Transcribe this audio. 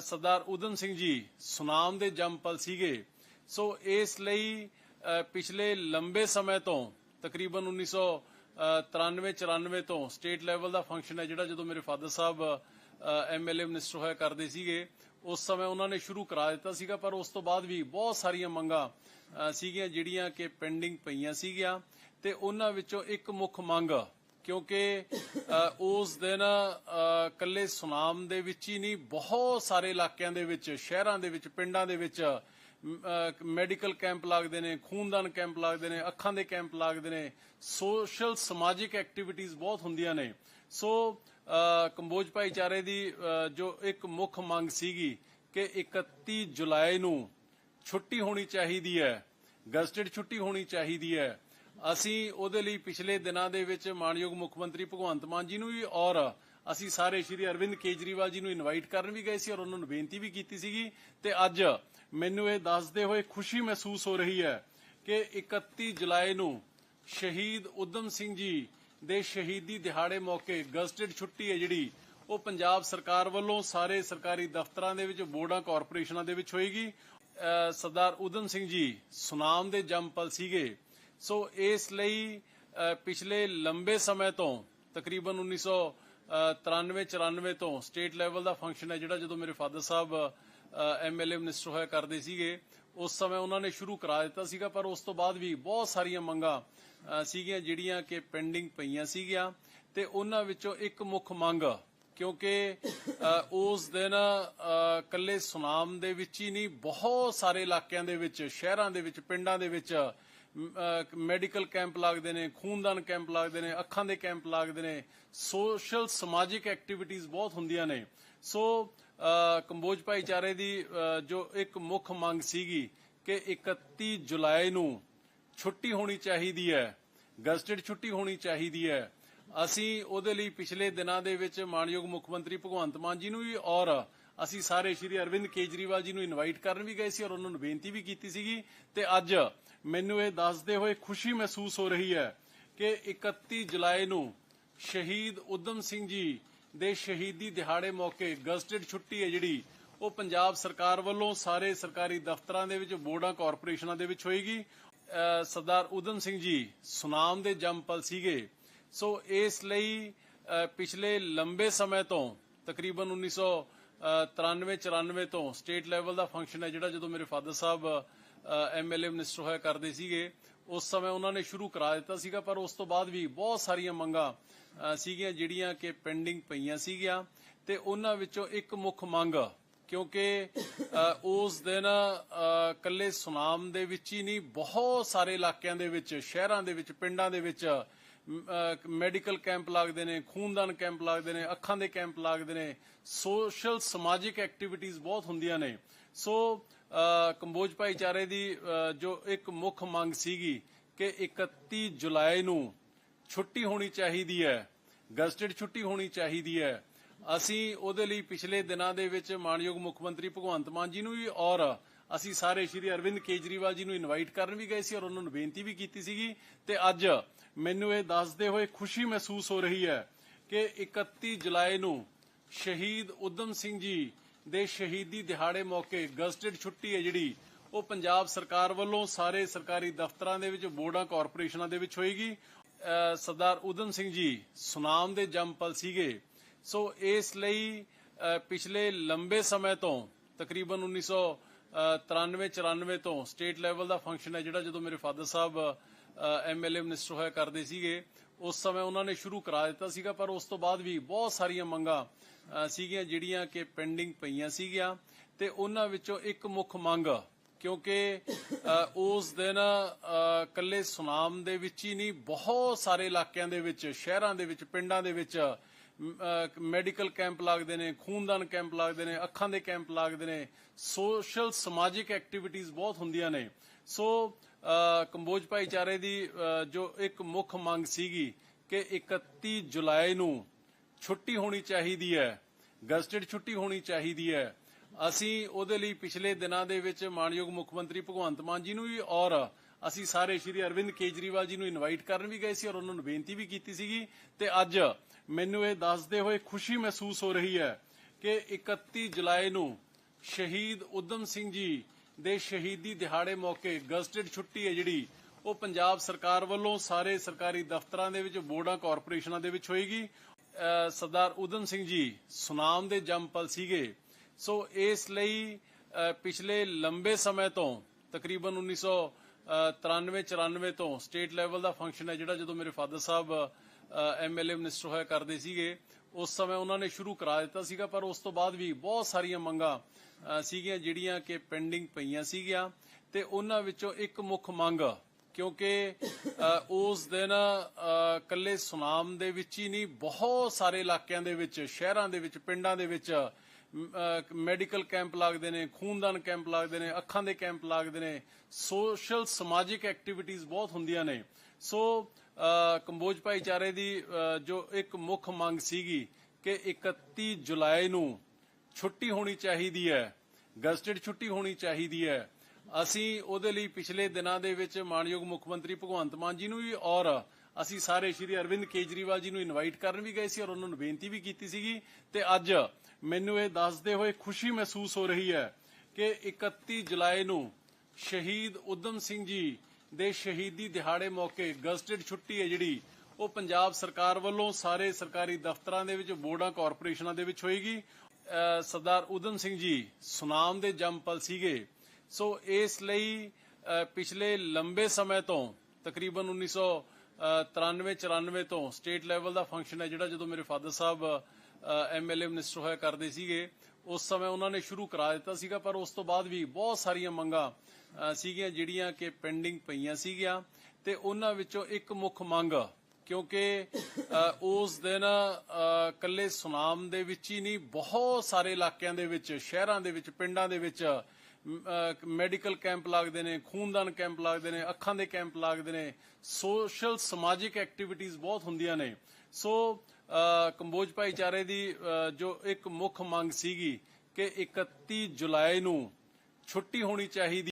ਸਰਦਾਰ ਉਦਮ ਸਿੰਘ ਜੀ ਸੁਨਾਮ ਦੇ ਜੰਮਪਲ ਸੀਗੇ। ਸੋ ਇਸ ਲਈ ਪਿਛਲੇ ਲੰਬੇ ਸਮੇਂ ਤੋਂ, ਤਕਰੀਬਨ 1993 94 ਤੋਂ ਸਟੇਟ ਲੈਵਲ ਦਾ ਫੰਕਸ਼ਨ ਹੈ ਜਿਹੜਾ ਜਦੋਂ ਮੇਰੇ ਫਾਦਰ ਸਾਹਿਬ ਐਮਐਲਏ ਮਿਨਿਸਟਰ ਹੋਇਆ ਕਰਦੇ ਸੀਗੇ, ਉਸ ਸਮੇਂ ਉਹਨਾਂ ਨੇ ਸ਼ੁਰੂ ਕਰਾ ਦਿੱਤਾ ਸੀਗਾ, ਪਰ ਉਸ ਤੋਂ ਬਾਅਦ ਵੀ ਬਹੁਤ ਸਾਰੀਆਂ ਮੰਗਾਂ ਸੀਗੀਆਂ ਜਿਹੜੀਆਂ ਕਿ ਪੈਂਡਿੰਗ ਪਈਆਂ ਸੀਗੀਆਂ ਤੇ ਉਹਨਾਂ ਵਿੱਚੋਂ ਇੱਕ ਮੁੱਖ ਮੰਗ ਕਿਉਂਕਿ ਉਸ ਦਿਨ ਕੱਲੇ ਸੁਨਾਮ ਦੇ ਵਿੱਚ ਹੀ ਨਹੀਂ, ਬਹੁਤ ਸਾਰੇ ਇਲਾਕਿਆਂ ਦੇ ਵਿੱਚ, ਸ਼ਹਿਰਾਂ ਦੇ ਵਿੱਚ, ਪਿੰਡਾਂ ਦੇ ਵਿੱਚ ਮੈਡੀਕਲ ਕੈਂਪ ਲੱਗਦੇ ਨੇ, ਖੂਨਦਾਨ ਕੈਂਪ ਲੱਗਦੇ ਨੇ, ਅੱਖਾਂ ਦੇ ਕੈਂਪ ਲੱਗਦੇ ਨੇ, ਸੋਸ਼ਲ ਸਮਾਜਿਕ ਐਕਟੀਵਿਟੀਜ਼ ਬਹੁਤ ਹੁੰਦੀਆਂ ਨੇ। ਸੋ ਕੰਬੋਜ ਭਾਈਚਾਰੇ ਦੀ ਜੋ ਇੱਕ ਮੁੱਖ ਮੰਗ ਸੀਗੀ ਕਿ 31 ਜੁਲਾਈ ਨੂੰ ਛੁੱਟੀ ਹੋਣੀ ਚਾਹੀਦੀ ਹੈ, ਗਜ਼ਟਡ ਛੁੱਟੀ ਹੋਣੀ ਚਾਹੀਦੀ ਹੈ ਅਸੀਂ ਉਹਦੇ ਲਈ ਪਿਛਲੇ ਦਿਨਾਂ ਦੇ ਵਿੱਚ ਮਾਨਯੋਗ ਮੁੱਖ ਮੰਤਰੀ ਭਗਵੰਤ ਮਾਨ ਜੀ ਨੂੰ ਵੀ ਔਰ ਅਸੀਂ ਸਾਰੇ ਸ਼੍ਰੀ ਅਰਵਿੰਦ ਕੇਜਰੀਵਾਲ ਜੀ ਨੂੰ ਇਨਵਾਈਟ ਕਰਨ ਵੀ ਗਏ ਸੀ ਔਰ ਉਹਨਾਂ ਨੂੰ ਬੇਨਤੀ ਵੀ ਕੀਤੀ ਸੀਗੀ। ਤੇ ਅੱਜ ਮੈਨੂੰ ਇਹ ਦੱਸਦੇ ਹੋਏ ਖੁਸ਼ੀ ਮਹਿਸੂਸ ਹੋ ਰਹੀ ਹੈ ਕਿ 31 ਜੁਲਾਈ ਨੂੰ ਸ਼ਹੀਦ ਉਦਮ ਸਿੰਘ ਜੀ ਦੇ ਸ਼ਹੀਦੀ ਦਿਹਾੜੇ ਮੌਕੇ ਗਜ਼ਟਡ ਛੁੱਟੀ ਹੈ ਜਿਹੜੀ ਉਹ ਪੰਜਾਬ ਸਰਕਾਰ ਵੱਲੋਂ ਸਾਰੇ ਸਰਕਾਰੀ ਦਫ਼ਤਰਾਂ ਦੇ ਵਿੱਚ, ਬੋਰਡਾਂ, ਕਾਰਪੋਰੇਸ਼ਨਾਂ ਦੇ ਵਿੱਚ ਹੋਏਗੀ। ਸਰਦਾਰ ਉਦਮ ਸਿੰਘ ਜੀ ਸੁਨਾਮ ਦੇ ਜੰਮਪਲ ਸੀਗੇ। ਸੋ ਇਸ ਲਈ ਪਿਛਲੇ ਲੰਬੇ ਸਮੇਂ ਤੋਂ, ਤਕਰੀਬਨ 1993 94 ਤੋਂ ਸਟੇਟ ਲੈਵਲ ਦਾ ਫੰਕਸ਼ਨ ਹੈ ਜਿਹੜਾ ਜਦੋਂ ਮੇਰੇ ਫਾਦਰ ਸਾਹਿਬ ਐਮਐਲਏ ਮਿਨਿਸਟਰ ਹੋਇਆ ਕਰਦੇ ਸੀਗੇ, ਉਸ ਸਮੇਂ ਉਹਨਾਂ ਨੇ ਸ਼ੁਰੂ ਕਰਾ ਦਿੱਤਾ ਸੀਗਾ, ਪਰ ਉਸ ਤੋਂ ਬਾਅਦ ਵੀ ਬਹੁਤ ਸਾਰੀਆਂ ਮੰਗਾਂ ਸੀਗੀਆਂ ਜਿਹੜੀਆਂ ਕਿ ਪੈਂਡਿੰਗ ਪਈਆਂ ਸੀਗੀਆਂ ਤੇ ਉਹਨਾਂ ਵਿੱਚੋਂ ਇੱਕ ਮੁੱਖ ਮੰਗ, ਕਿਉਂਕਿ ਉਸ ਦਿਨ ਕੱਲੇ ਸੁਨਾਮ ਦੇ ਵਿੱਚ ਹੀ ਨਹੀਂ, ਬਹੁਤ ਸਾਰੇ ਇਲਾਕਿਆਂ ਦੇ ਵਿੱਚ, ਸ਼ਹਿਰਾਂ ਦੇ ਵਿੱਚ, ਪਿੰਡਾਂ ਦੇ ਵਿੱਚ ਮੈਡੀਕਲ ਕੈਂਪ ਲੱਗਦੇ ਨੇ, ਖੂਨਦਾਨ ਕੈਂਪ ਲੱਗਦੇ ਨੇ, ਅੱਖਾਂ ਦੇ ਕੈਂਪ ਲੱਗਦੇ ਨੇ। ਸੋਸ਼ਲ ਸਮਾਜਿਕ ਐਕਟੀਵਿਟੀਜ਼ ਬਹੁਤ ਹੁੰਦੀਆਂ ਨੇ। ਸੋ ਕੰਬੋਜ ਭਾਈਚਾਰੇ ਦੀ ਜੋ ਇੱਕ ਮੁੱਖ ਮੰਗ ਸੀਗੀ ਕਿ 31 ਜੁਲਾਈ ਨੂੰ ਛੁੱਟੀ ਹੋਣੀ ਚਾਹੀਦੀ ਹੈ, ਗਜ਼ਟਡ ਛੁੱਟੀ ਹੋਣੀ ਚਾਹੀਦੀ ਹੈ। ਅਸੀਂ ਉਹਦੇ ਲਈ ਪਿਛਲੇ ਦਿਨਾਂ ਦੇ ਵਿੱਚ ਮਾਨਯੋਗ ਮੁੱਖ ਮੰਤਰੀ ਭਗਵੰਤ ਮਾਨ ਜੀ ਨੂੰ ਵੀ ਔਰ ਅਸੀਂ ਸਾਰੇ ਸ਼੍ਰੀ ਅਰਵਿੰਦ ਕੇਜਰੀਵਾਲ ਜੀ ਨੂੰ ਇਨਵਾਈਟ ਕਰਨ ਵੀ ਗਏ ਸੀ ਔਰ ਉਹਨਾਂ ਨੂੰ ਬੇਨਤੀ ਵੀ ਕੀਤੀ ਸੀਗੀ। ਤੇ ਅੱਜ ਮੈਨੂੰ ਇਹ ਦੱਸਦੇ ਹੋਏ ਖੁਸ਼ੀ ਮਹਿਸੂਸ ਹੋ ਰਹੀ ਹੈ ਕਿ 31 ਜੁਲਾਈ ਨੂੰ ਸ਼ਹੀਦ ਉਦਮ ਸਿੰਘ ਜੀ ਦੇ ਸ਼ਹੀਦੀ ਦਿਹਾੜੇ ਮੌਕੇ ਗਜ਼ਟਡ ਛੁੱਟੀ ਹੈ ਜਿਹੜੀ, ਉਹ ਪੰਜਾਬ ਸਰਕਾਰ ਵੱਲੋਂ ਸਾਰੇ ਸਰਕਾਰੀ ਦਫ਼ਤਰਾਂ ਦੇ ਵਿੱਚ, ਬੋਰਡਾਂ, ਕਾਰਪੋਰੇਸ਼ਨਾਂ ਦੇ ਵਿੱਚ ਹੋਏਗੀ। ਸਰਦਾਰ ਉਦਮ ਸਿੰਘ ਜੀ ਸੁਨਾਮ ਦੇ ਜੰਮਪਲ ਸੀਗੇ। ਸੋ ਇਸ ਲਈ ਪਿਛਲੇ ਲੰਬੇ ਸਮੇਂ ਤੋਂ ਤਕਰੀਬਨ 1993 94 ਤੋਂ ਸਟੇਟ ਲੈਵਲ ਦਾ ਫੰਕਸ਼ਨ ਹੈ ਜਿਹੜਾ ਜਦੋਂ ਮੇਰੇ ਫਾਦਰ ਸਾਹਿਬ ਐਮਐਲਏ ਮਿਨਿਸਟਰ ਹੋਇਆ ਕਰਦੇ ਸੀਗੇ, ਉਸ ਸਮੇਂ ਉਹਨਾਂ ਨੇ ਸ਼ੁਰੂ ਕਰਾ ਦਿੱਤਾ ਸੀਗਾ, ਪਰ ਉਸ ਤੋਂ ਬਾਅਦ ਵੀ ਬਹੁਤ ਸਾਰੀਆਂ ਮੰਗਾਂ ਸੀਗੀਆਂ ਜਿਹੜੀਆਂ ਕਿ ਪੈਂਡਿੰਗ ਪਈਆਂ ਸੀਗੀਆਂ ਤੇ ਉਹਨਾਂ ਵਿੱਚੋਂ ਇੱਕ ਮੁੱਖ ਮੰਗ, ਕਿਉਂਕਿ ਉਸ ਦਿਨ ਕੱਲੇ ਸੁਨਾਮ ਦੇ ਵਿੱਚ ਹੀ ਨਹੀਂ, ਬਹੁਤ ਸਾਰੇ ਇਲਾਕਿਆਂ ਦੇ ਵਿੱਚ, ਸ਼ਹਿਰਾਂ ਦੇ ਵਿੱਚ, ਪਿੰਡਾਂ ਦੇ ਵਿੱਚ ਮੈਡੀਕਲ ਕੈਂਪ ਲੱਗਦੇ ਨੇ, ਖੂਨਦਾਨ ਕੈਂਪ ਲੱਗਦੇ ਨੇ, ਅੱਖਾਂ ਦੇ ਕੈਂਪ ਲੱਗਦੇ ਨੇ। ਸੋਸ਼ਲ ਸਮਾਜਿਕ ਐਕਟੀਵਿਟੀਜ਼ ਬਹੁਤ ਹੁੰਦੀਆਂ ਨੇ। ਸੋ ਕੰਬੋਜ ਭਾਈਚਾਰੇ ਦੀ ਜੋ ਇੱਕ ਮੁੱਖ ਮੰਗ ਸੀਗੀ ਕਿ 31 ਜੁਲਾਈ ਨੂੰ ਛੁੱਟੀ ਹੋਣੀ ਚਾਹੀਦੀ ਹੈ ਗਜ਼ਟਡ ਛੁੱਟੀ ਹੋਣੀ ਚਾਹੀਦੀ ਹੈ। ਅਸੀਂ ਉਹਦੇ ਲਈ ਪਿਛਲੇ ਦਿਨਾਂ ਦੇ ਵਿੱਚ ਮਾਨਯੋਗ ਮੁੱਖ ਮੰਤਰੀ ਭਗਵੰਤ ਮਾਨ ਜੀ ਨੂੰ ਵੀ ਔਰ ਅਸੀਂ ਸਾਰੇ ਸ਼੍ਰੀ ਅਰਵਿੰਦ ਕੇਜਰੀਵਾਲ ਜੀ ਨੂੰ ਇਨਵਾਈਟ ਕਰਨ ਵੀ ਗਏ ਸੀ ਔਰ ਉਹਨਾਂ ਨੂੰ ਬੇਨਤੀ ਵੀ ਕੀਤੀ ਸੀਗੀ ਤੇ ਅੱਜ ਮੈਨੂੰ ਇਹ ਦੱਸਦੇ ਹੋਏ ਖੁਸ਼ੀ ਮਹਿਸੂਸ ਹੋ ਰਹੀ ਹੈ ਕਿ 31 ਜੁਲਾਈ ਨੂੰ ਸ਼ਹੀਦ ਉਦਮ ਸਿੰਘ ਜੀ ਦੇ ਸ਼ਹੀਦੀ ਦਿਹਾੜੇ ਮੌਕੇ ਗਜ਼ਟਡ ਛੁੱਟੀ ਹੈ ਜਿਹੜੀ ਉਹ ਪੰਜਾਬ ਸਰਕਾਰ ਵੱਲੋਂ ਸਾਰੇ ਸਰਕਾਰੀ ਦਫ਼ਤਰਾਂ ਦੇ ਵਿੱਚ, ਬੋਰਡਾਂ, ਕਾਰਪੋਰੇਸ਼ਨਾਂ ਦੇ ਵਿੱਚ ਹੋਏਗੀ। ਸਰਦਾਰ ਉਦਮ ਸਿੰਘ ਜੀ ਸੁਨਾਮ ਦੇ ਜੰਮਪਲ ਸੀਗੇ। ਸੋ ਇਸ ਲਈ ਪਿਛਲੇ ਲੰਬੇ ਸਮੇਂ ਤੋਂ ਤਕਰੀਬਨ 1993 94 ਤੋਂ ਸਟੇਟ ਲੈਵਲ ਦਾ ਫੰਕਸ਼ਨ ਹੈ, ਜਿਹੜਾ ਜਦੋਂ ਮੇਰੇ ਫਾਦਰ ਸਾਹਿਬ ਐਮਐਲਏ ਮਿਨਿਸਟਰ ਹੋਇਆ ਕਰਦੇ ਸੀਗੇ, ਉਸ ਸਮੇਂ ਉਹਨਾਂ ਨੇ ਸ਼ੁਰੂ ਕਰਾ ਦਿੱਤਾ ਸੀਗਾ, ਪਰ ਉਸ ਤੋਂ ਬਾਅਦ ਵੀ ਬਹੁਤ ਸਾਰੀਆਂ ਮੰਗਾਂ ਸੀਗੀਆਂ ਜਿਹੜੀਆਂ ਕਿ ਪੈਂਡਿੰਗ ਪਈਆਂ ਸੀਗੀਆਂ ਤੇ ਉਹਨਾਂ ਵਿੱਚੋਂ ਇੱਕ ਮੁੱਖ ਮੰਗ, ਕਿਉਂਕਿ ਉਸ ਦਿਨ ਕੱਲੇ ਸੁਨਾਮ ਦੇ ਵਿੱਚ ਹੀ ਨਹੀਂ, ਬਹੁਤ ਸਾਰੇ ਇਲਾਕਿਆਂ ਦੇ ਵਿੱਚ, ਸ਼ਹਿਰਾਂ ਦੇ ਵਿੱਚ, ਪਿੰਡਾਂ ਦੇ ਵਿੱਚ ਮੈਡੀਕਲ ਕੈਂਪ ਲੱਗਦੇ ਨੇ, ਖੂਨਦਾਨ ਕੈਂਪ ਲੱਗਦੇ ਨੇ, ਅੱਖਾਂ ਦੇ ਕੈਂਪ ਲੱਗਦੇ ਨੇ। ਸੋਸ਼ਲ, ਸਮਾਜਿਕ ਐਕਟੀਵਿਟੀਜ਼ ਬਹੁਤ ਹੁੰਦੀਆਂ ਨੇ। ਸੋ ਕੰਬੋਜ ਭਾਈਚਾਰੇ ਦੀ ਜੋ ਇੱਕ ਮੁੱਖ ਮੰਗ ਸੀਗੀ ਕਿ 31 ਜੁਲਾਈ ਨੂੰ ਛੁੱਟੀ ਹੋਣੀ ਚਾਹੀਦੀ ਹੈ ਗਜ਼ਟਡ ਛੁੱਟੀ ਹੋਣੀ ਚਾਹੀਦੀ ਹੈ ਅਸੀਂ ਉਹਦੇ ਲਈ ਪਿਛਲੇ ਦਿਨਾਂ ਦੇ ਵਿੱਚ ਮਾਨਯੋਗ ਮੁੱਖ ਮੰਤਰੀ ਭਗਵੰਤ ਮਾਨ ਜੀ ਨੂੰ ਵੀ ਔਰ ਅਸੀਂ ਸਾਰੇ ਸ਼੍ਰੀ ਅਰਵਿੰਦ ਕੇਜਰੀਵਾਲ ਜੀ ਨੂੰ ਇਨਵਾਈਟ ਕਰਨ ਵੀ ਗਏ ਸੀ ਔਰ ਉਹਨਾਂ ਨੂੰ ਬੇਨਤੀ ਵੀ ਕੀਤੀ ਸੀਗੀ। ਤੇ ਅੱਜ ਮੈਨੂੰ ਇਹ ਦੱਸਦੇ ਹੋਏ ਖੁਸ਼ੀ ਮਹਿਸੂਸ ਹੋ ਰਹੀ ਹੈ ਕਿ 31 ਜੁਲਾਈ ਨੂੰ ਸ਼ਹੀਦ ਉਦਮ ਸਿੰਘ ਜੀ ਦੇ ਸ਼ਹੀਦੀ ਦਿਹਾੜੇ ਮੌਕੇ ਗਜ਼ਟਡ ਛੁੱਟੀ ਹੈ ਜਿਹੜੀ ਉਹ ਪੰਜਾਬ ਸਰਕਾਰ ਵੱਲੋਂ ਸਾਰੇ ਸਰਕਾਰੀ ਦਫ਼ਤਰਾਂ ਦੇ ਵਿੱਚ, ਬੋਰਡਾਂ, ਕਾਰਪੋਰੇਸ਼ਨਾਂ ਦੇ ਵਿੱਚ ਹੋਏਗੀ। ਸਰਦਾਰ ਉਦਮ ਸਿੰਘ ਜੀ ਸੁਨਾਮ ਦੇ ਜੰਮਪਲ ਸੀਗੇ। ਸੋ ਇਸ ਲਈ ਪਿਛਲੇ ਲੰਬੇ ਸਮੇਂ ਤੋਂ, ਤਕਰੀਬਨ 1993 94 ਤੋਂ ਸਟੇਟ ਲੈਵਲ ਦਾ ਫੰਕਸ਼ਨ ਹੈ ਜਿਹੜਾ ਜਦੋਂ ਮੇਰੇ ਫਾਦਰ ਸਾਹਿਬ ਐਮਐਲਏ ਮਿਨਿਸਟਰ ਹੋਇਆ ਕਰਦੇ ਸੀਗੇ, ਉਸ ਸਮੇਂ ਉਹਨਾਂ ਨੇ ਸ਼ੁਰੂ ਕਰਾ ਦਿੱਤਾ ਸੀਗਾ, ਪਰ ਉਸ ਤੋਂ ਬਾਅਦ ਵੀ ਬਹੁਤ ਸਾਰੀਆਂ ਮੰਗਾਂ ਸੀਗੀਆਂ ਜਿਹੜੀਆਂ ਕਿ ਪੈਂਡਿੰਗ ਪਈਆਂ ਸੀਗੀਆਂ ਤੇ ਉਹਨਾਂ ਵਿੱਚੋਂ ਇੱਕ ਮੁੱਖ ਮੰਗ, ਕਿਉਂਕਿ ਉਸ ਦਿਨ ਕੱਲੇ ਸੁਨਾਮ ਦੇ ਵਿੱਚ ਹੀ ਨਹੀਂ, ਬਹੁਤ ਸਾਰੇ ਇਲਾਕਿਆਂ ਦੇ ਵਿੱਚ, ਸ਼ਹਿਰਾਂ ਦੇ ਵਿੱਚ, ਪਿੰਡਾਂ ਦੇ ਵਿੱਚ ਮੈਡੀਕਲ ਕੈਂਪ ਲੱਗਦੇ ਨੇ, ਖੂਨਦਾਨ ਕੈਂਪ ਲੱਗਦੇ ਨੇ, ਅੱਖਾਂ ਦੇ ਕੈਂਪ ਲੱਗਦੇ ਨੇ, ਸੋਸ਼ਲ ਸਮਾਜਿਕ ਐਕਟੀਵਿਟੀਜ਼ ਬਹੁਤ ਹੁੰਦੀਆਂ ਨੇ। ਸੋ ਕੰਬੋਜ ਭਾਈਚਾਰੇ ਦੀ ਜੋ ਇੱਕ ਮੁੱਖ ਮੰਗ ਸੀਗੀ ਕਿ 31 ਜੁਲਾਈ ਨੂੰ ਛੁੱਟੀ ਹੋਣੀ ਚਾਹੀਦੀ ਹੈ, ਗਜ਼ਟਡ ਛੁੱਟੀ ਹੋਣੀ ਚਾਹੀਦੀ ਹੈ। ਅਸੀਂ ਉਹਦੇ ਲਈ ਪਿਛਲੇ ਦਿਨਾਂ ਦੇ ਵਿੱਚ ਮਾਨਯੋਗ ਮੁੱਖ ਮੰਤਰੀ ਭਗਵੰਤ ਮਾਨ ਜੀ ਨੂੰ ਵੀ ਔਰ ਅਸੀਂ ਸਾਰੇ ਸ਼੍ਰੀ ਅਰਵਿੰਦ ਕੇਜਰੀਵਾਲ ਜੀ ਨੂੰ ਇਨਵਾਈਟ ਕਰਨ ਵੀ ਗਏ ਸੀ ਔਰ ਉਹਨਾਂ ਨੂੰ ਬੇਨਤੀ ਵੀ ਕੀਤੀ ਸੀਗੀ। ਤੇ ਅੱਜ ਮੈਨੂੰ ਇਹ ਦੱਸਦੇ ਹੋਏ ਖੁਸ਼ੀ ਮਹਿਸੂਸ ਹੋ ਰਹੀ ਹੈ ਕਿ 31 ਜੁਲਾਈ ਨੂੰ ਸ਼ਹੀਦ ਉਦਮ ਸਿੰਘ ਜੀ ਦੇ ਸ਼ਹੀਦੀ ਦਿਹਾੜੇ ਮੌਕੇ ਗਜ਼ਟਡ ਛੁੱਟੀ ਹੈ ਜਿਹੜੀ, ਉਹ ਪੰਜਾਬ ਸਰਕਾਰ ਵੱਲੋਂ ਸਾਰੇ ਸਰਕਾਰੀ ਦਫ਼ਤਰਾਂ ਦੇ ਵਿੱਚ, ਬੋਰਡਾਂ, ਕਾਰਪੋਰੇਸ਼ਨਾਂ ਦੇ ਵਿੱਚ ਹੋਏਗੀ। ਸਰਦਾਰ ਉਦਮ ਸਿੰਘ ਜੀ ਸੁਨਾਮ ਦੇ ਜੰਮਪਲ ਸੀਗੇ। ਸੋ ਇਸ ਲਈ ਪਿਛਲੇ ਲੰਬੇ ਸਮੇਂ ਤੋਂ ਤਕਰੀਬਨ 1993 94 ਤੋਂ ਸਟੇਟ ਲੈਵਲ ਦਾ ਫੰਕਸ਼ਨ ਹੈ ਜਿਹੜਾ ਜਦੋਂ ਮੇਰੇ ਫਾਦਰ ਸਾਹਿਬ ਐਮਐਲਏ ਮਿਨਿਸਟਰ ਹੋਇਆ ਕਰਦੇ ਸੀਗੇ, ਉਸ ਸਮੇਂ ਉਹਨਾਂ ਨੇ ਸ਼ੁਰੂ ਕਰਾ ਦਿੱਤਾ ਸੀਗਾ, ਪਰ ਉਸ ਤੋਂ ਬਾਅਦ ਵੀ ਬਹੁਤ ਸਾਰੀਆਂ ਮੰਗਾਂ ਸੀਗੀਆਂ ਜਿਹੜੀਆਂ ਕਿ ਪੈਂਡਿੰਗ ਪਈਆਂ ਸੀਗੀਆਂ ਤੇ ਉਹਨਾਂ ਵਿੱਚੋਂ ਇੱਕ ਮੁੱਖ ਮੰਗ, ਕਿਉਂਕਿ ਉਸ ਦਿਨ ਕੱਲੇ ਸੁਨਾਮ ਦੇ ਵਿੱਚ ਹੀ ਨਹੀਂ, ਬਹੁਤ ਸਾਰੇ ਇਲਾਕਿਆਂ ਦੇ ਵਿੱਚ, ਸ਼ਹਿਰਾਂ ਦੇ ਵਿੱਚ, ਪਿੰਡਾਂ ਦੇ ਵਿੱਚ ਮੈਡੀਕਲ ਕੈਂਪ ਲੱਗਦੇ ਨੇ, ਖੂਨਦਾਨ ਕੈਂਪ ਲੱਗਦੇ ਨੇ, ਅੱਖਾਂ ਦੇ ਕੈਂਪ ਲੱਗਦੇ ਨੇ। ਸੋਸ਼ਲ ਸਮਾਜਿਕ ਐਕਟੀਵਿਟੀਜ਼ ਬਹੁਤ ਹੁੰਦੀਆਂ ਨੇ। ਸੋ ਕੰਬੋਜ ਭਾਈਚਾਰੇ ਦੀ ਜੋ ਇੱਕ ਮੁੱਖ ਮੰਗ ਸੀਗੀ ਕਿ 31 ਜੁਲਾਈ ਨੂੰ ਛੁੱਟੀ ਹੋਣੀ ਚਾਹੀਦੀ